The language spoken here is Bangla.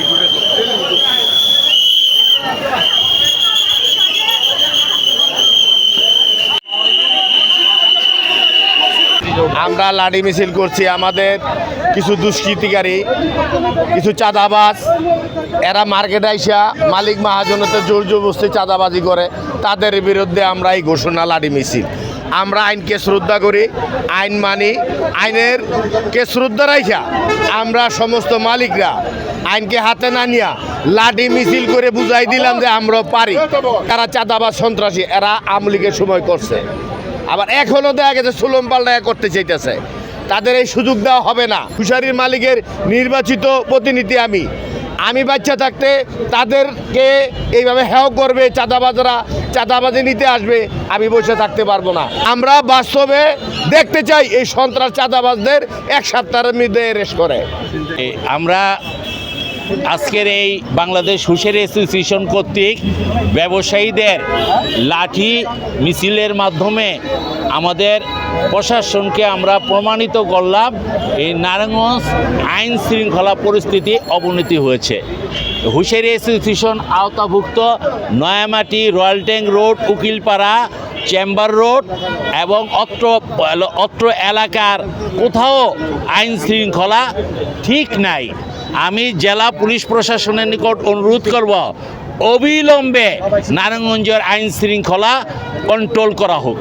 figura do আমরা লাঠি মিছিল করছি আমাদের কিছু দুষ্কৃতিকারী, কিছু চাঁদাবাজ। এরা মার্কেট আইসা মালিক মহাজনতে জোর জবস্তি চাঁদাবাজি করে, তাদের বিরুদ্ধে আমরা এই ঘোষণা লাঠি মিছিল। আমরা আইনকে শ্রদ্ধা করি, আইন মানি, আইনের কে শ্রদ্ধা রাইখা, আমরা সমস্ত মালিকরা আইনকে হাতে না নিয়া লাঠি মিছিল করে বুঝাই দিলাম যে আমরা পারি। তারা চাঁদাবাজ সন্ত্রাসী, এরা আমলিগের সময় করছে। আবার এখনও দেখা গেছে সুলম পাল্টা করতে চাইতেছে। তাদের এই সুযোগ দেওয়া হবে না। ফুসারির মালিকের নির্বাচিত প্রতিনিধি আমি। আমি বাচ্চা থাকতে তাদেরকে এইভাবে হেও করবে, চাঁদাবাজরা চাঁদাবাজি নিতে আসবে, আমি বসে থাকতে পারব না। আমরা বাস্তবে দেখতে চাই এই সন্ত্রাস চাঁদাবাজদের এক সপ্তাহের মধ্যে অ্যারেস্ট করে। আমরা আজকের এই বাংলাদেশ হুশের অ্যাসোসিয়েশন কর্তৃক ব্যবসায়ীদের লাঠি, মিছিলের মাধ্যমে আমাদের প্রশাসনকে আমরা প্রমাণিত করলাম, এই নারায়ণগঞ্জ আইন শৃঙ্খলা পরিস্থিতি অবনতি হয়েছে। হুশের অ্যাসোসিয়েশন আওতাভুক্ত Nayamati royal tank road, Ukilpara, chamber road এবং অত্র অত্র এলাকার কোথাও আইন শৃঙ্খলা ঠিক নাই। আমি জেলা পুলিশ প্রশাসনের নিকট অনুরোধ করব অবিলম্বে নারায়ণগঞ্জের আইন শৃঙ্খলা কন্ট্রোল করা হোক।